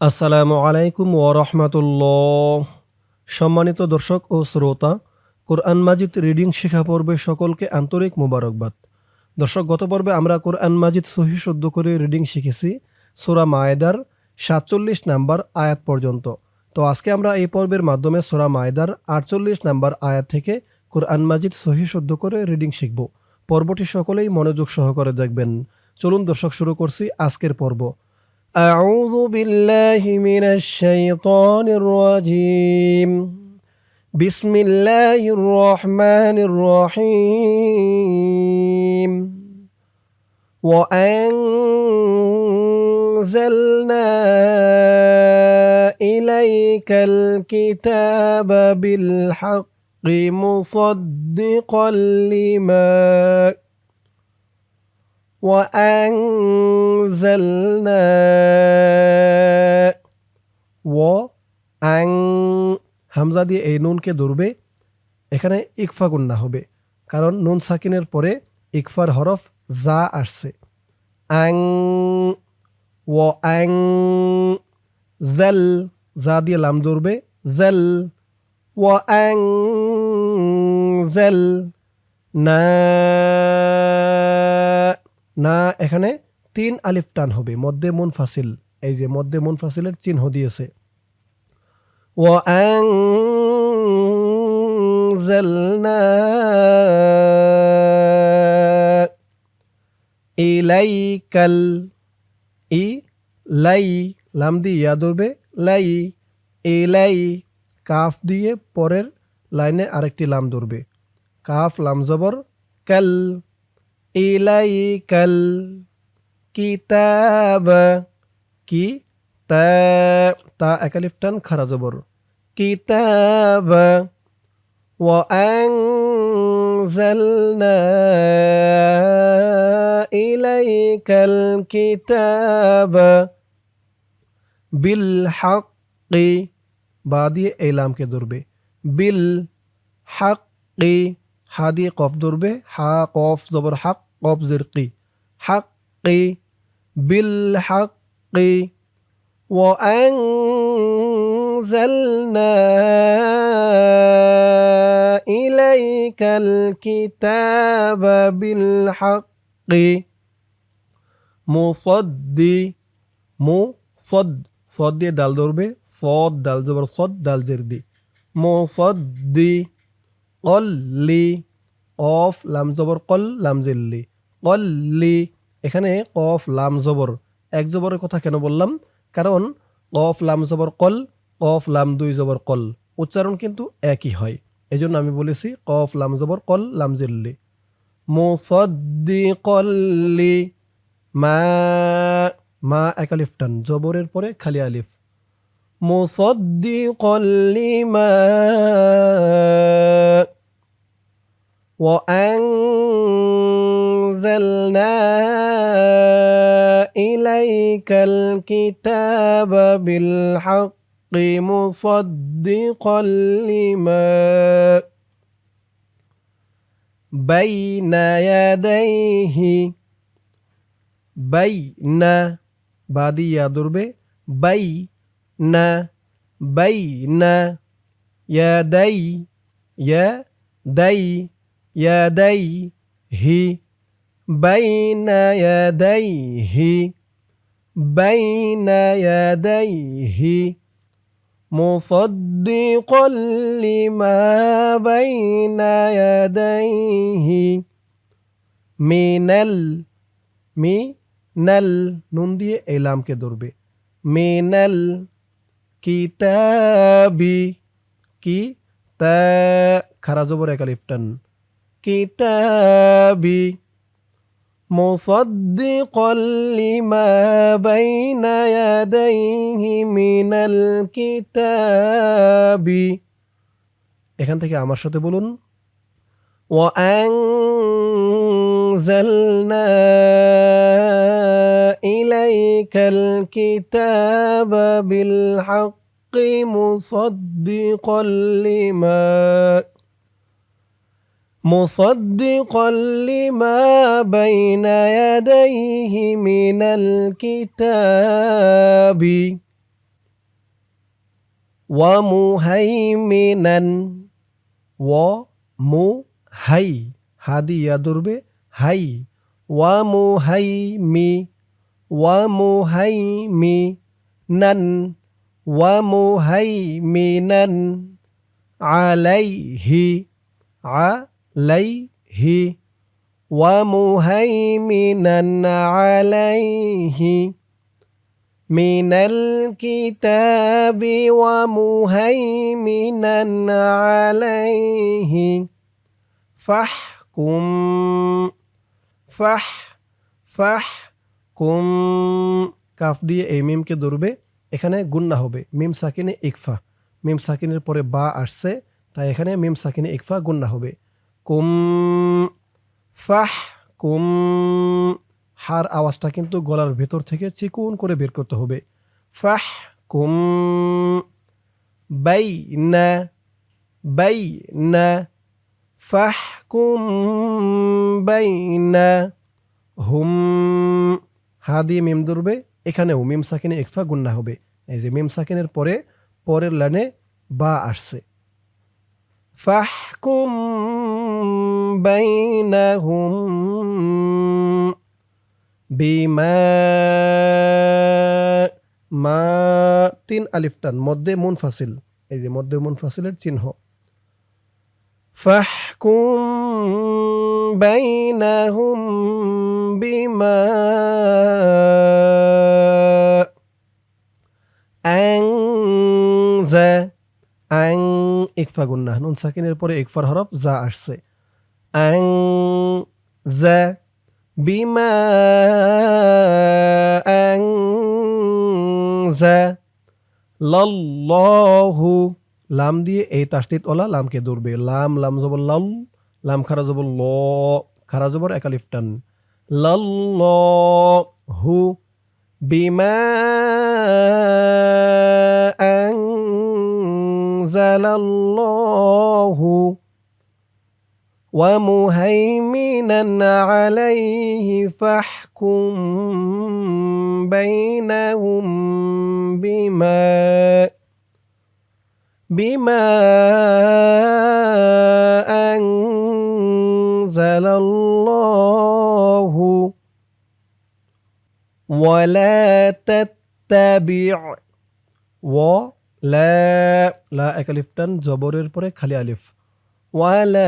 আসসালামু আলাইকুম ওরহমতুল্লাহ সম্মানিত দর্শক ও শ্রোতা, কোরআন মাজিদ রিডিং শেখা পর্বে সকলকে আন্তরিক মোবারকবাদ। দর্শক, গত পর্বে আমরা কোরআন মাজিদ সহি শুদ্ধ করে রিডিং শিখেছি, সোরা মায়েদার সাতচল্লিশ নাম্বার আয়াত পর্যন্ত। তো আজকে আমরা এই পর্বের মাধ্যমে সোরা মায়েদার আটচল্লিশ নাম্বার আয়াত থেকে কোরআন মাজিদ সহি শুদ্ধ করে রিডিং শিখব। পর্বটি সকলেই মনোযোগ সহকারে দেখবেন। চলুন দর্শক, শুরু করছি আজকের পর্ব। أعوذ بالله من الشيطان الرجيم. بسم الله الرحمن الرحيم. وأنزلنا إليك الكتاب بالحق مصدقا لما وأنزلنا ও আং হামজা দিয়ে এই নুনকে ধরবে এখানে ইকফা গুন্না হবে কারণ নুন সাকিনের পরে ইকফার হরফ যা আসছে আং ও আং জেল যা দিয়ে লাম ধরবে জেল ও আং জেল না না, এখানে তিন আলিফ টান হবে। মধ্যে মুনফাসিল এই যে মধ্যে মুনফাসিলের চিহ্ন দিয়েছে। ও ইলাইকাল ই লাই, লাম দি ইয়া ধরবে লাই, ইলাই, কাফ দিয়ে পরের লাইনে আরেকটি লাম ধরবে। কাফ, লাম, জবর, কাল। ইলাইকাল কিতাব কি তা তা একালিফ টান খারা জবর কিতাব وأنزلنا إليك الكتاب بالحق বা দিয়ে এই লামকে ধরবে বিল হাক্কি হা দিয়ে কফ ধরবে হা কফ জবর হাক قاب زرقي حقي بالحق وأنزلنا إليك الكتاب بالحق. مصد مصد. صد دال دربي صاد دال زبر صد دال زردي. مصد قل لي কফ, লাম জবর, কল, লাম জিল্লি। কল্লি, এখানে কফ, লাম জবর। এক জবরের কথা কেন বললাম? কারণ কফ, লাম জবর, কল, কফ, লাম দুই জবর, কল। উচ্চারণ কিন্তু একই হয়। এই জন্য আমি বলেছি কফ, লাম জবর, কল, লাম জিল্লি। মুসদ্দি কল্লি মা মা এক আলিফ টান, জবরের পরে খালি আলিফ। মুসদ্দি কল্লি মা وأنزلنا إليك الكتاب بالحق مصدقا لما بين يديه. بين بعدي يدرب بين بين يدي يدي. ইয়াদাইহি বাইনা ইয়াদাইহি বাইনা ইয়াদাইহি মুসাদ্দিকাল লিমা বাইনা ইয়াদাইহি মিনাল মি নাল নুন দিয়ে এলামকে ধরবে মিনাল কিতাবি কি তা খারাজবর একালিপটান একালিফ টান কিতাবি مصدقا لما بين يديه من الكتاب এখান থেকে আমার সাথে বলুন وأنزلنا إليك الكتاب بالحق مصدقا لما مصدقا لما بين يديه من الكتاب ومهيمنا ومهي هذه يضرب هي ومهيمي ومهيمنا ومهيمنا عليه عليه আলাইহি আলাইহি ومهيمنا عليه من الكتاب ومهيمنا عليه فاحكم ফাহ ফাহ কুম কাফ দিয়ে এই মিমকে ধরবে এখানে গুন্না হবে মিম সাকিনে ইকফা মিম সাকিনের পরে বা আসছে তাই এখানে মিম সাকিনে ইকফা গুন্না হবে কুম, ফাহ, কুম, হার আওয়াজটা কিন্তু গলার ভেতর থেকে চিকুন করে বের করতে হবে। ফাহ, কুম, বাই না বাই না, ফাহ, কুম, বাই না, হুম, হা দিয়ে মিম ধরবে। এখানেও মিম সাকিনে একফা গুন্না হবে। এই যে মিম সাকিনের পরে, পরের লাইনে বা আসছে। ফাহকুম বাইনাহুম বিমা মা তিন আলিফটান মধ্যে মুনফাসিল এই যে মধ্যে মুনফাসিলের চিহ্ন. ফাহকুম বাইনাহুম বিমা ইকফা গুন্না নুন সাকিনের পরে ইকফার হরফ যা আসছে। আং জা বিমা আং জা লল্লাহু, লাম দিয়ে এই তাস্তিত ওলা লামকে দৌড়বে লাম লাম জবর লাল, লাম খারা জবর ল, খারা জবর একালিফ টান। লল্লাহু বিমা أنزل الله ومهيمنا عليه فاحكم بينهم بما بما أنزل الله. ولا تتبع লে, লা এক আলিফ টান, জবরের পরে খালি আলিফ। ওয়ালা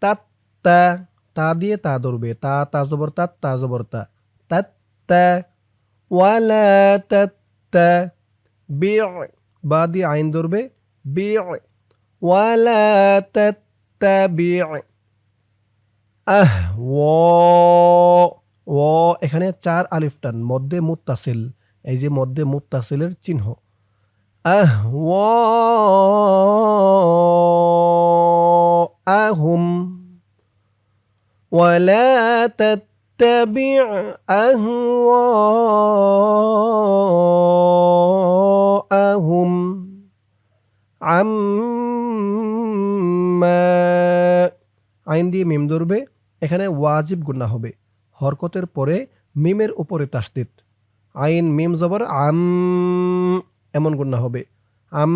তাত তা তা দিয়ে তা ধরবে। তা তা জবর, তা তা জবর, তা। তাত তা ওয়ালা তাত তা বি, বা দিয়ে আইন ধরবে। বি ওয়ালা তাত তা বি, আহ ও, এখানে চার আলিফ টান, মধ্যে মুত্তাসিল। এই যে মধ্যে মুত্তাসিলের চিহ্ন। আহ আহুম ولا تتبع أهواءهم عما আইন দিয়ে মিম ধরবে এখানে ওয়াজিব গুন্না হবে হরকতের পরে মিমের উপরে তাসদিদ আইন মিম জবর আম এমন গুন্না হবে আম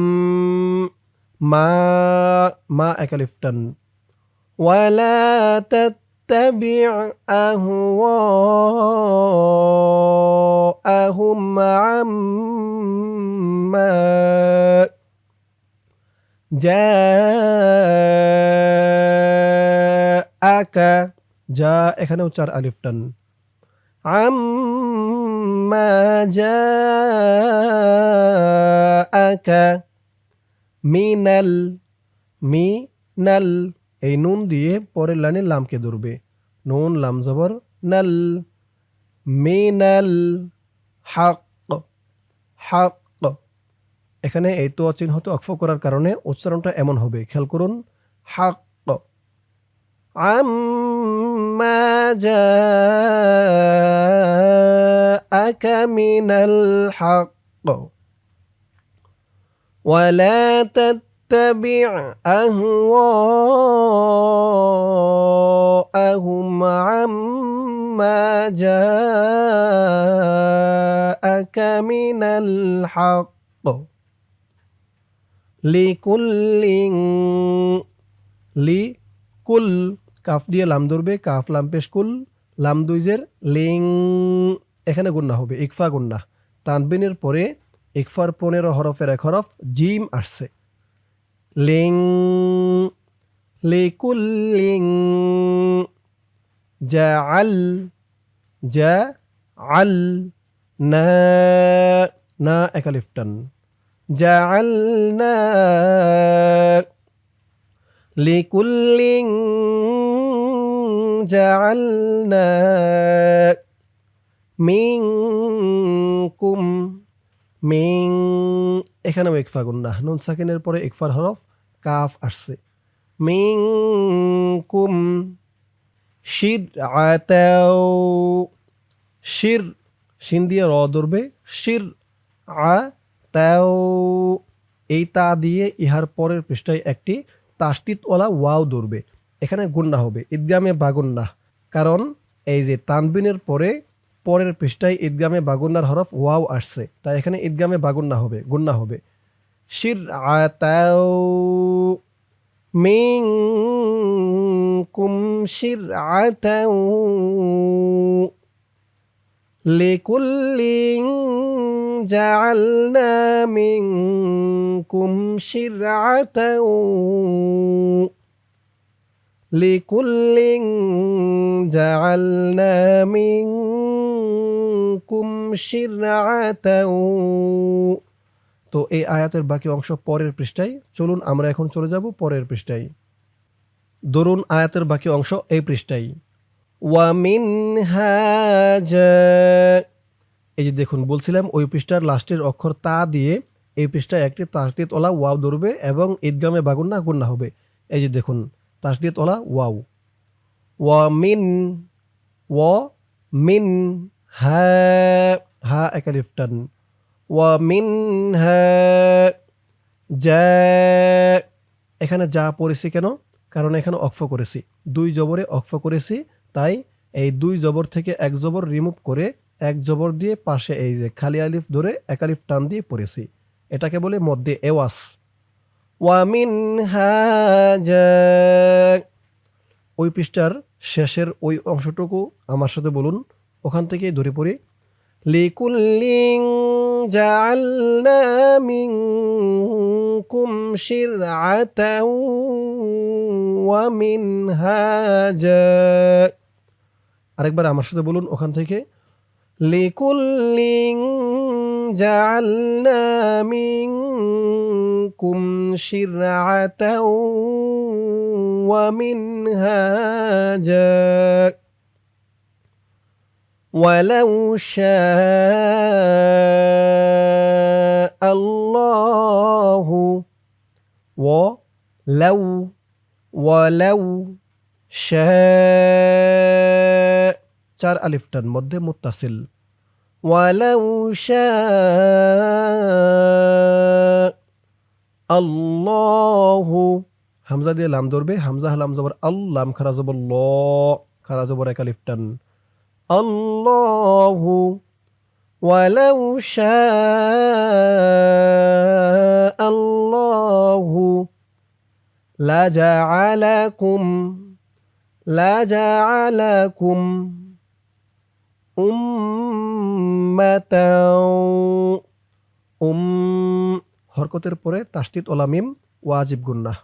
মা মা একালিফটান ওয়ালা تتبع أهواءهم عما جاءك যা এখানেও চার আলিফ টান আম্মা জাআকা মিনাল মিনাল এই নুন দিয়ে পরের লাইনে লামকে ধরবে। নুন, লাম জবর, নাল। মিনাল হাক হাক। এখানে এই তো অচিহ্নিত অক্ষ করার কারণে উচ্চারণটা এমন হবে। খেয়াল করুন, হাক। ما جاءك من الحق. ولا تتبع أهواءهم عما جاءك من الحق. لكل لكل কাফ দিয়ে লাম ধরবে, কাফ লাম পেশকুল লাম দুইজের লিং, এখানে গুন্না হবে, ইকফা গুন্না। তানবিনের পরে ইকফার পনেরো হরফের এক হরফ, জিম আসছে। লিং, লিকুল লিং জা আল জা আল না না একালিফটান জা আল না লিকুল্লিং جعلنا মিনকুম মিন এখানেও ইকফা গুন্না নুন সাকিনের পরে ইকফার হরফ কাফ আসছে মিনকুম শির আতাও শির শিন দিয়ে র ধরবে শির আ তাও এই তা দিয়ে ইহার পরের পৃষ্ঠায় একটি তাস্তিতওয়ালা ওয়াও ধরবে এখানে গুন্না হবে ঈদগামে বাগুন্না কারণ এই যে তানবিনের পরে পরের পৃষ্ঠায় ঈদগামে বাগুন্নার হরফ ওয়াও আসছে তাই এখানে ঈদগামে বাগুন্না হবে গুন্না হবে শির আতাও মিনকুম শির আতাও لكل جعلنا منكم شرعة لكل جعلنا منكم شرعة তো এই আয়াতের বাকি অংশ পরের পৃষ্ঠায় চলুন আমরা এখন চলে যাব পরের পৃষ্ঠায় ধরুন আয়াতের বাকি অংশ এই পৃষ্ঠায় ওয়ামিনহাজা এই যে দেখুন বলছিলাম ওই পৃষ্ঠার লাস্টের অক্ষর তা দিয়ে এই পৃষ্ঠায় একটি তাসদিত ওলা ওয়াও ধরবে এবং ঈদগামে বাগুন্না গুন্না হবে এই যে দেখুন তাসদিত ওলা ওয়াও ওয়ামিন ও মিন হা হা একালিফটান ওয়ামিন হা যা এখানে যা পড়েছি কেন? কারণ এখানে অক্ফ করেছি। দুই জবরে অক্ফ করেছি, তাই এই দুই জবর থেকে এক জবর রিমুভ করে এক জবর দিয়ে পাশে এই যে খালি আলিফ ধরে এক আলিফ টান দিয়ে পড়েছি। এটাকে বলে মধ্যে এওয়াস। ওয়ামিন হাজা ওই পৃষ্ঠার শেষের ওই অংশটুকু আমার সাথে বলুন, ওখান থেকেই ধরে পড়ি। লিকুল্লিং জাআলনা মিনকুম শিরআতাও ওয়া মিনহাজা আরেকবার আমার সাথে বলুন ওখান থেকে। লিকুল্লিং জাআলনা মিনকুম শিরআতাও ওয়া মিনহাজা ولو شاء الله ولو ولو شاء চার আলিফটার মধ্যে মুত্তাসিল ولو شاء الله হামজা দিয়ে লাম ধরবে হামজা হালাম জবর আল লাম খারা জবর ল খারা জবর এক আলিফটান الله ولو شاء الله لجعلكم لجعلكم أمة উম হরকতের পরে তাস্তিত ওলামিম ওয়াজিব গুন্না।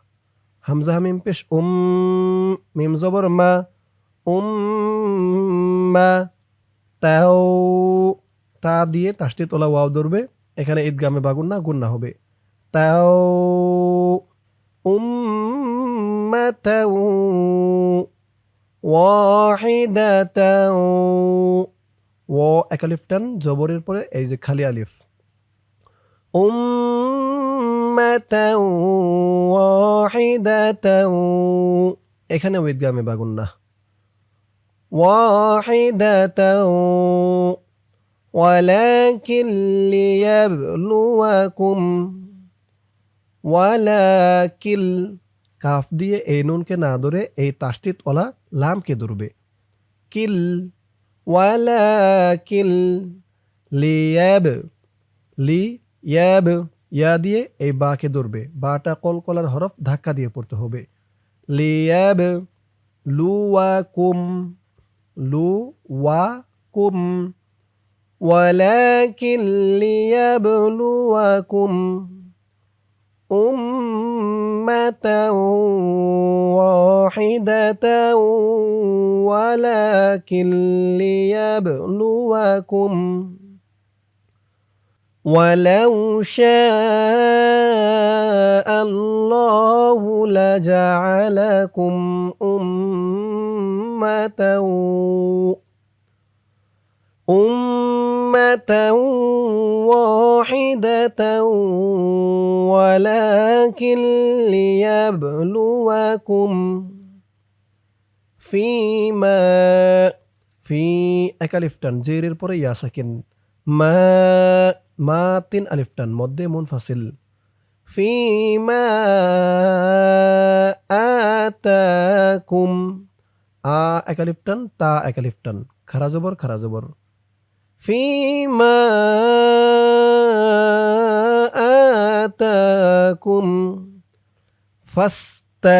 হামজা হামিম পেশ, উম, মিম জবর মা, উম, মা, তাও, তা দিয়ে তাসটি ওলা ওয়াও ধরবে, এখানে ঈদগামে বা গুন্না হবে। তাও উম্মাতাও ওয়াহিদাতাও, ও একালিফটান জবরের পরে এই যে খালি আলিফ। উম্মাতাও ওয়াহিদাতাও এখানে ঈদগামে বা গুন্না واحدة ولكن ليبلوكم ولكن কাফ দিয়ে এই নুনকে না ধরে এই তাস্তিত ওলা লামকে ধরবে কিল ওয়ালাকিল লিয়াব লি ইয়াব ইয়া দিয়ে এই বাকে ধরবে বাটা কলকলার হরফ ধাক্কা দিয়ে পড়তে হবে লিয়াব লুয়াকুম লু ওয়া কুম ولكن ليبلوكم أمة واحدة ولكن ليبلوكم ولو شاء الله لجعلكم أمة أمة واحدة ولكن ليبلوكم فيما في اكلفتن زير البريا سكن ما মা তিন মধ্যে মুনফাসিল ফিমা আতাকুম। আ এক আলিফ তা এক আলিফ টান খারা জবর খারা জবর ফিমা আতাকুম ফাস্তা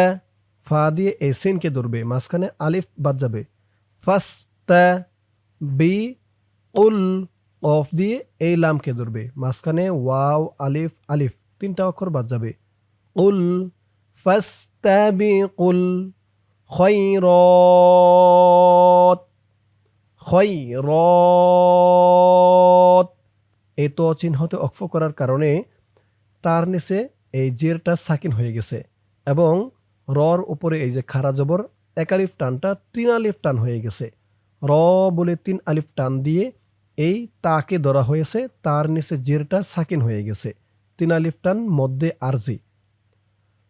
ফা দিয়ে এই সিনকে ধরবে, মাঝখানে আলিফ বাদ যাবে। ফাস্তা বি, উল অফ দিয়ে এই লামকে ধরবে। মাঝখানে ওয়াও, আলিফ আলিফ, তিনটা অক্ষর বাদ যাবে। উল ফাস্তাবি কুল খৈরত খৈরত। এই তো চিহ্নতে অক্ষ করার কারণে তার নিচে এই জেরটা সাকিন হয়ে গেছে এবং রর উপরে এই যে খারা জবর, এক আলিফ টানটা তিন আলিফ টান হয়ে গেছে। র বলে তিন আলিফ টান দিয়ে এই তাকে ধরা হয়েছে তার নিচে জেরটা সাকিন হয়ে গেছে তিন আলিফ টান মধ্যে আরজি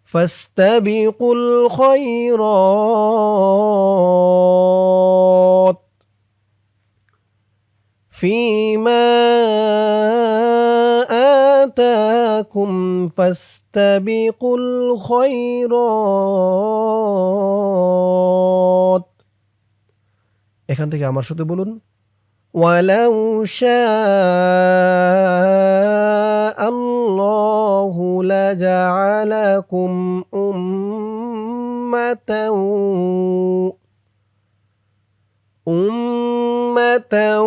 فاستبقوا الخيرات فيما آتاكم فاستبقوا الخيرات এখান থেকে আমার সাথে বলুন ولو شاء الله لجعلكم أمة أمة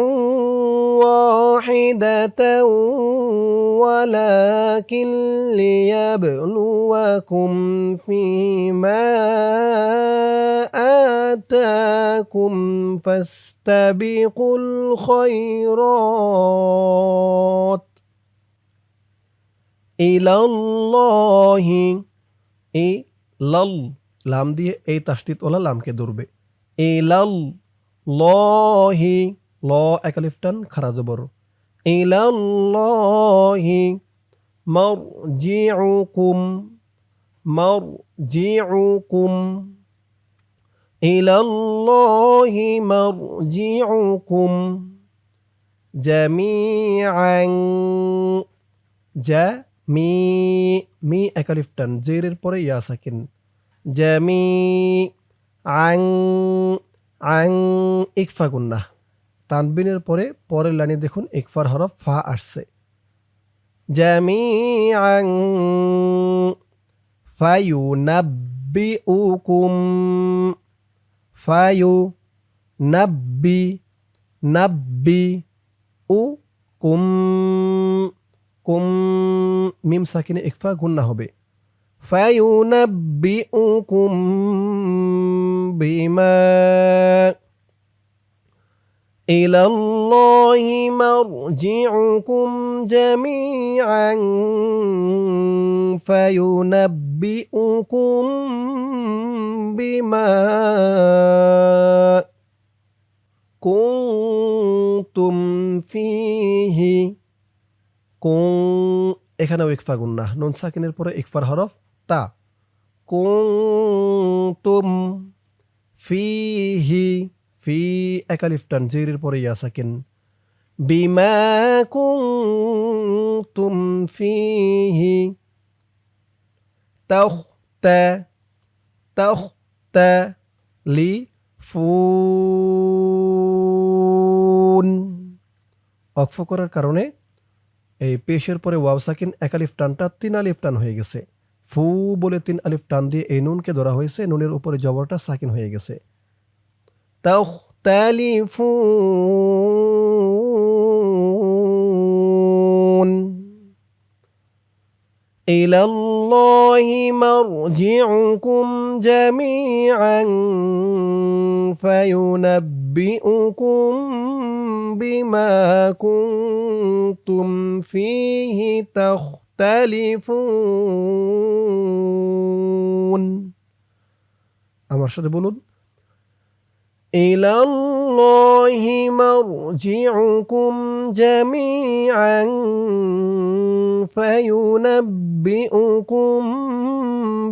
واحدة ولكن ليبلوكم فيما آتاكم فاستبقوا الخيرات ইলাল্লাহি এই লাল লাম দিয়ে এই তাসদিদ ওলা লামকে ধরবে ইলাল লহি ল একালিফ টান খারা জবর ইলাল্লাহি মারজিউকুম মারজিউকুম, ইলাল্লাহি মারজিউকুম জামিআন জা মি মি একালিফ টান, জেরের পরে ইয়া সাকিন জামি আং আং ইকফা গুন্না তানবিনের পরে পরের লাইনে দেখুন ইকফার হরফ ফা আসছে। জামি আং ফায়ু নাব্বি উকুম ফায়ু নাব্বি নাব্বি উ কুম কুম মিম সাকিনে ইকফা গুন্না হবে। ফায়ুনাব্বিউকুম বিমা إلى الله مرجعكم جميعا فينبئكم بما كنتم فيه কুং এখানেও ইকফা গুন্না নুন সাকিনের পরে ইকফার হরফ তা কুং তুম ফিহি ফি একালিফ টান জিরের পরে ইয়া সাকিন বিমা কুং তুম ফিহি তাও তা তাও লি ফুন। অক্ফ করার কারণে এই পেশের পরে ওয়াও সাকিন এক আলিফ টানটা তিন আলিফ টান হয়ে গেছে। ফু বলে তিন আলিফ টান দিয়ে এই নুনকে ধরা হয়েছে, নুনের উপরে জবরটা সাকিন হয়ে গেছে। تختلفون إلى الله مرجعكم جميعا فينبئكم بما كنتم فيه تختلفون আমার সাথে বলুন إلى الله مرجعكم جميعا فينبئكم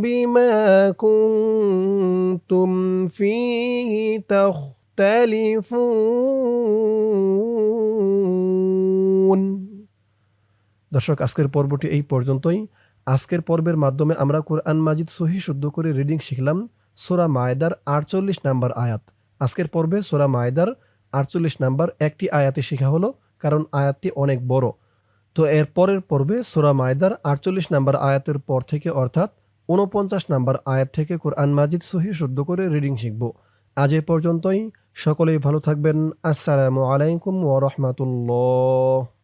بما كنتم فيه تختلفون দর্শক আজকের পর্বটি এই পর্যন্তই আজকের পর্বের মাধ্যমে আমরা কোরআন মাজিদ সহি শুদ্ধ করে রিডিং শিখলাম সোরা মায়দার আটচল্লিশ নাম্বার আয়াত আজকের পর্বে সোরা মায়দার আটচল্লিশ নাম্বার একটি আয়াতে শেখা হলো, কারণ আয়াতটি অনেক বড়। তো এর পরের পর্বে সোরা মায়দার আটচল্লিশ নাম্বার আয়াতের পর থেকে অর্থাৎ ঊনপঞ্চাশ নাম্বার আয়াত থেকে কোরআন মাজিদ সহি শুদ্ধ করে রিডিং শিখব। আজ এ পর্যন্তই, সকলেই ভালো থাকবেন। আসসালামু আলাইকুম ওরহমতুল্লাহ